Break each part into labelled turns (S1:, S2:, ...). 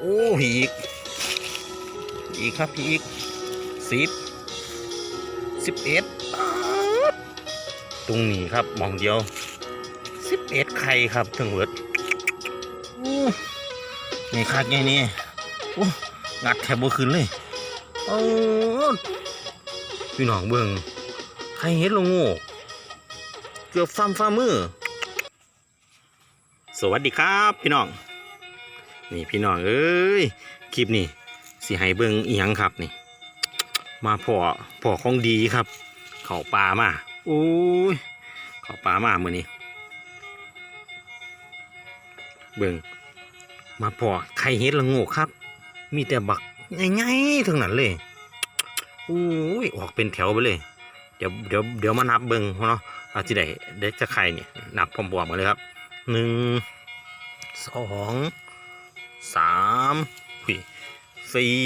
S1: โอ้อีกอีกครับอีกสิบสิบเอ็ดตรงนี้ครับมองเดียวสิบเอ็ดไข่ครับทั้งหมดโอ้นี่คักไงนี่โอ้งัดแทบบ่ขึ้นเลยโอ้พี่น้องเบิ่งใครเห็นลงโง่เกือบฟ้ามฟ้ามือ สวัสดีครับ พี่น้อง นี่พี่น้องเอ้ยคลิปนี้สิให้เบิ่งอีหยังครับนี่ มาพอพอของดีครับ เขาปลามาโอ้ยเขาปลามาเมื่อนี้เบิ่งมาพอไข่เฮ็ดละโงกครับ มีแต่บักง่ายๆทั้งนั้นเลยโอ้ยออกเป็นแถวไปเลย เดี๋ยวเดี๋ยวเดี๋ยวมานับเบิ่งเนาะอาจจะได้ได้จะไข่เนี่ยนับพร้อมๆกันเลยครับหนึ่งสอง สามสี่สี่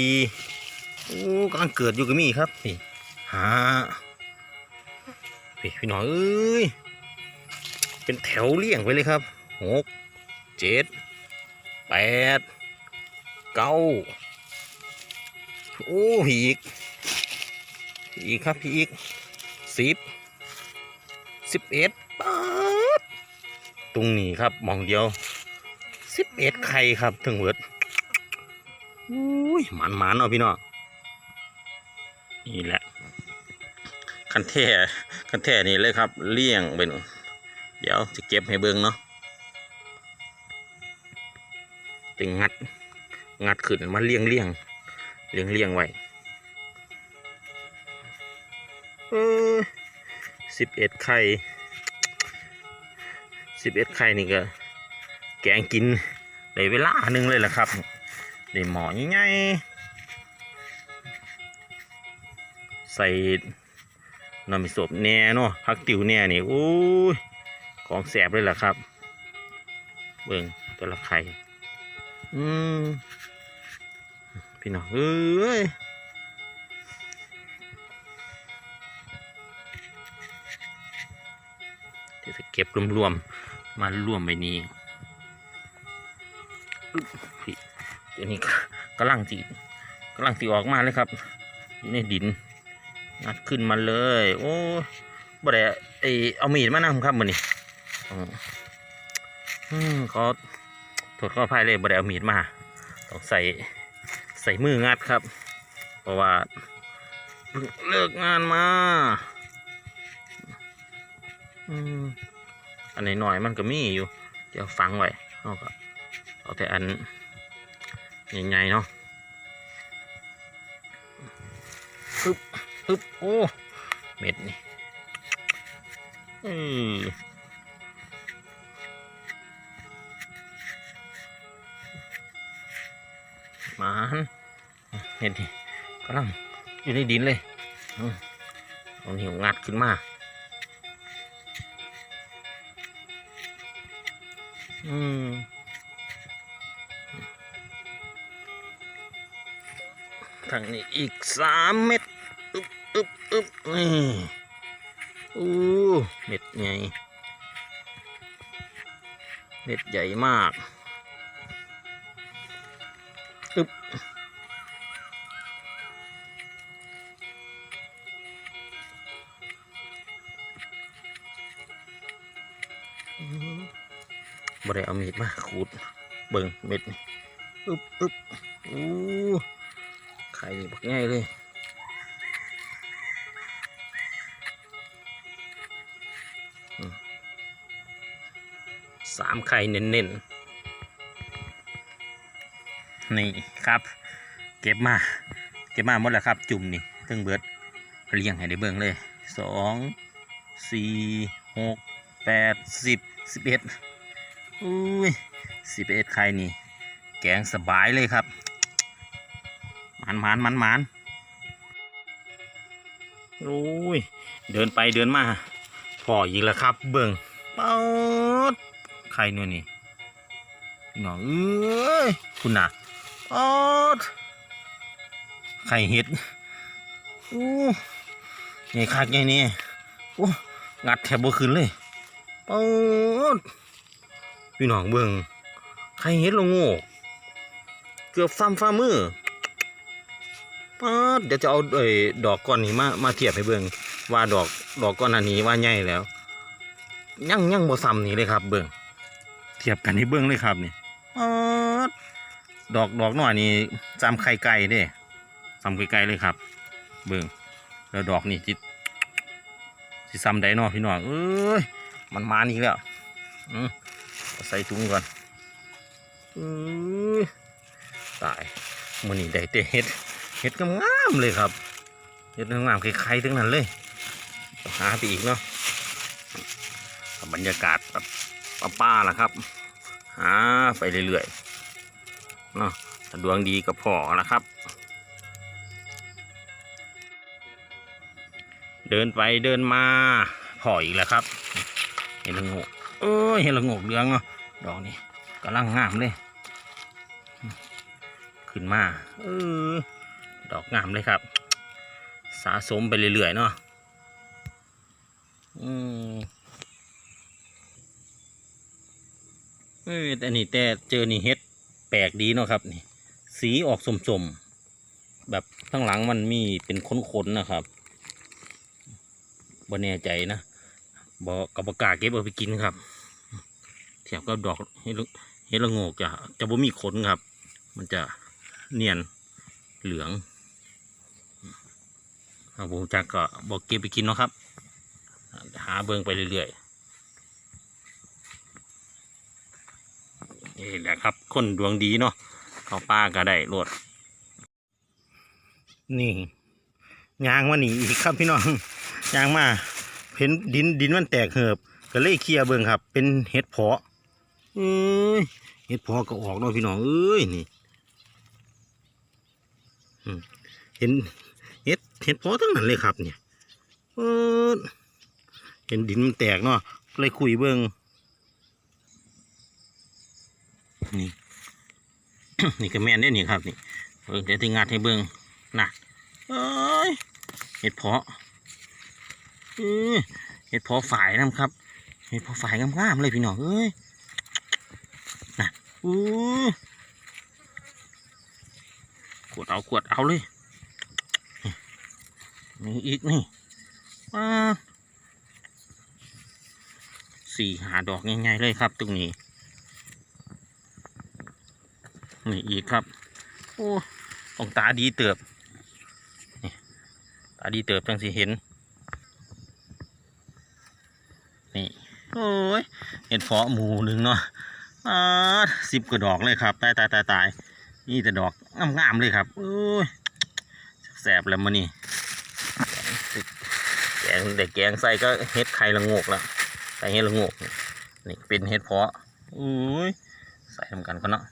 S1: โอ้กำลังเกิดอยู่ก็มีครับนี่ห้าพี่พี่น้องเอ้ยเป็นแถวเรียงไปเลยครับหกเจ็ดแปดเก้าโอ้อีกอีกครับพี่อีกสิบสิบเอ็ดป๊าดตรงนี้ครับมองเดียว สิบเอ็ดไข่ครับถึงเวิร์ดอุ้ยหมันหมันๆเนาะพี่น้องนี่แหละคันแท่คันแท่นี่เลยครับ เลี่ยงไปหนูเดี๋ยวจะเก็บให้เบิ่งเนาะจะงัด งัดขึ้นมาเลี่ยงเลี่ยงเลี่ยงเลี่ยงไว้เออสิบเอ็ดไข่สิบเอ็ดไข่นี่ก็ แกงกินได้เวลาหนึ่งเลยแหละครับได้หมอง่ายๆใส่น้ำมิโซบแน่เนาะผักติ๋วแน่นี่โอ้ยของแสบเลยแหละครับ เบิ่งแต่ละไข่อืมพี่น้องเอ้ยเดี๋ยวจะเก็บรวมๆมารวมไว้นี้ พี่เดี๋ยวนี้ก็กำลังจีกำลังตีออกมาเลยครับ อยู่ในดินงัดขึ้นมาเลย โอ้บ่ได้ไอเอามีดมานำครับมันนี่อืมขอโทษขออภัยเลยบ่ได้เอามีดมาต้องใส่ใส่มืองัดครับ เพราะว่าเพิ่งเลิกงานมาอืมอันไหนหน่อยมันก็มีอยู่ เดี๋ยวฟังไว้เอาก็ เอาแต่อันใหญ่ๆเนาะปึ๊บปึ๊บโอ้ เม็ดนี่อือหมานเห็นดิกำลังอยู่ในดินเลยอืมเอาหิวงัดขึ้นมาอืม ทางนี้อีกสามเม็ดอึบอึบอึบนี่อู้เม็ดใหญ่เม็ดใหญ่มากอึบอืมบ่ได้เอามีดมาขูดเบิ่งเม็ดนี่อึบอึบอู้ ข่บักง่ายเลยสามไข่เน้นๆ นี่ครับ เก็บมา เก็บมาหมดแล้วครับ จุ่มนี่ตึงเบิดเรียงให้ได้เบิ่งเลยสองสี่หกแปดสิบสิบเอ็ดอุ้ยสิบเอ็ดไข่นี่ แกงสบายเลยครับ มันมันมันมันโอ้ย เดินไปเดินมาพออีกแล้วครับ เบิ่งเปิดไข่นู่นนี่พี่น้องเอ้ยคุณน่ะเปิดไข่เห็ดอู้นี่คักไงนี่โอ้งัดแทบบ่ขึ้นเลยเปิดพี่น้องเบิ่งใครเห็นละโง่เกือบซ้ำฝ่ามือ ป๊าดเดี๋ยวจะเอาเอ้ยดอกก้อนนี้มามาเทียบให้เบิ่งว่าดอกดอกก้อนอันนี้ว่าใหญ่แล้วยังยังบ่ซ้ำนี่เลยครับ เบิ่งเทียบกันให้เบิ่งเลยครับนี่ป๊าดดอกดอกหน่อยนี่จำไข่ไก่เด้ซ้ำไข่ไก่เลยครับ เบิ่งแล้วดอกนี่จิสิซ้ำได้เนาะพี่น้องเอ้ยมันมานี่แล้วอืมเอาใส่ถุงก่อนอือตายมื้อนี้ได้แต่เห็ด เห็ดงามๆเลยครับเห็ดงามๆไข่ๆทั้งนั้นเลยหาไปอีกเนาะบรรยากาศแบบป้าๆล่ะครับหาไปเรื่อยๆเนาะดวงดีก็พอละครับ เดินไปเดินมาพออีกแล้วครับ เห็นละงกเอ้ยเห็นละงกเหลืองเนาะดอกนี้กำลังงามเลย ขึ้นมา เออ ดอกงามเลยครับ สะสมไปเรื่อยๆเนาะอืมเอ้ยแต่นี่แต่เจอนี่เฮ็ดแปลกดีเนาะครับนี่สีออกสมๆแบบข้างหลังมันมีเป็นขนๆนะครับบ่แน่ใจนะบ่กับประกล้าเก็บเอาไปกินครับเทียบกับดอกเฮดละเฮดละโงกจะจะบ่มีขนครับ มันจะเนียนเหลือง เอาผมจักก็บอกเก็บไปกินเนาะครับ หาเบิงไปเรื่อยๆนี่แหละครับ คนดวงดีเนาะเขาป้าก็ได้รวดนี่ยางมาหนีอีกครับพี่น้องยางมาเห็นดินดินมันแตกเหือบก็เลยเคลียเบิ่งครับ เป็นเห็ดเพาะเอ้ยเห็ดเพาะก็ออกเนาะพี่น้องเอ้ยนี่เห็น เห็ดเพาะทั้งนั้นเลยครับ เนี่ยเออเห็นดินมันแตกเนาะเลยคุยเบิ่งนี่ นี่ก็แม่นได้นี่ครับนี่เบิ่งเดี๋ยวทีงัดให้เบิ่งน่ะเอ้ยเห็ดเพาะเห็ดเพอฝ่ายนะครับเห็ดเพอฝ่ายงามๆเลยพี่น้องเอ้ยนะอู้ขวดเอาขวดเอาเลย นี่อีกนี่ว้าสี่หาดอกง่ายๆเลยครับ ตรงนี้ นี่อีกครับ โอ้องตาดีเติบนี่ตาดีเติบจังสิเห็น นี่ โอ้ย เห็ดเพาะหมูหนึ่งเนาะอ่าสิบกว่าดอกเลยครับ ตายตายตายตายนี่แต่ดอกงามๆเลยครับโอ้ยแสบแล้วมันนี่ แกงเด็กแกงใส่ก็เห็ดไข่ละงกแล้วใส่เห็ดละงกนี่เป็นเห็ดเพาะโอ้ยใส่ทำกันก็เนาะ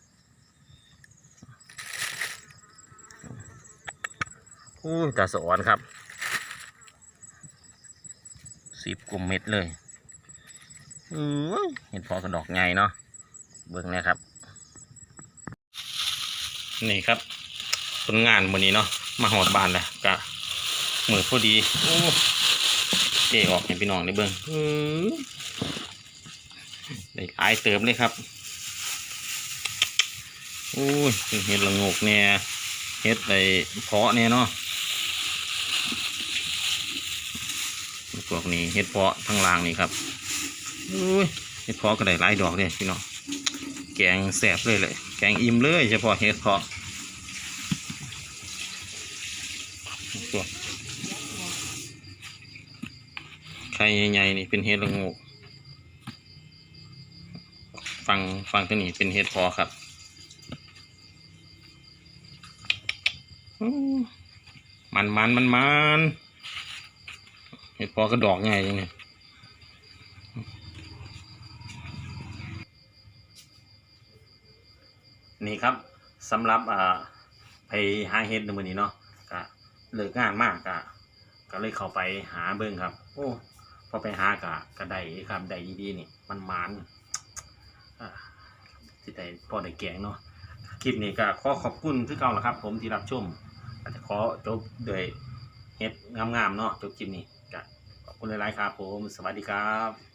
S1: โอ้ยตาสอนครับสิบกว่าเม็ดเลยอือเห็ดพอกระดอกไงเนาะเบิ่งนะครับ นี่ครับผลงานวันนี้เนาะมาหอดบานแล้วกะมือพอดีโอ้ เจ๊ออกให้พี่น้องได้เบิ่งอื้อได้หลายเติมเลยครับโอ้ยเห็ดละโงกเนี่ยเห็ดไอเพาะเนี่ยเนาะพวกนี้เห็ดเพาะทั้งรางนี่ครับอุ้ยเห็ดเพาะก็ได้หลายดอกเลยพี่น้องแกงแสบเลยเลยแกงอิ่มเลยเฉพาะเห็ดเพาะตัว ข่ใหญ่ๆนี่เป็นเห็ดละงกฟังฟังตัวนี้เป็นเห็ดพาะครับมันมันมันมันเห็ดพาะก็ดอกไงยังไงนี่ครับสำหรับอ่าไปหาเห็ดในมือนี้เนาะก็เลิกงานมากก็ก็เลยเข้าไปหาเบิ่งครับ โอ้ พอไปหากะก็ไดครับไดดีๆนี่ มันมันอ่าที่ได้พอได้แกงเนาะคลิปนี้ก็ขอขอบคุณที่เก่าละครับ ผมที่รับชมอาจจะขอจบด้วยเฮ็ดงามๆเนาะจบคลิปนี้ก็ขอบคุณหลายๆครับผม สวัสดีครับ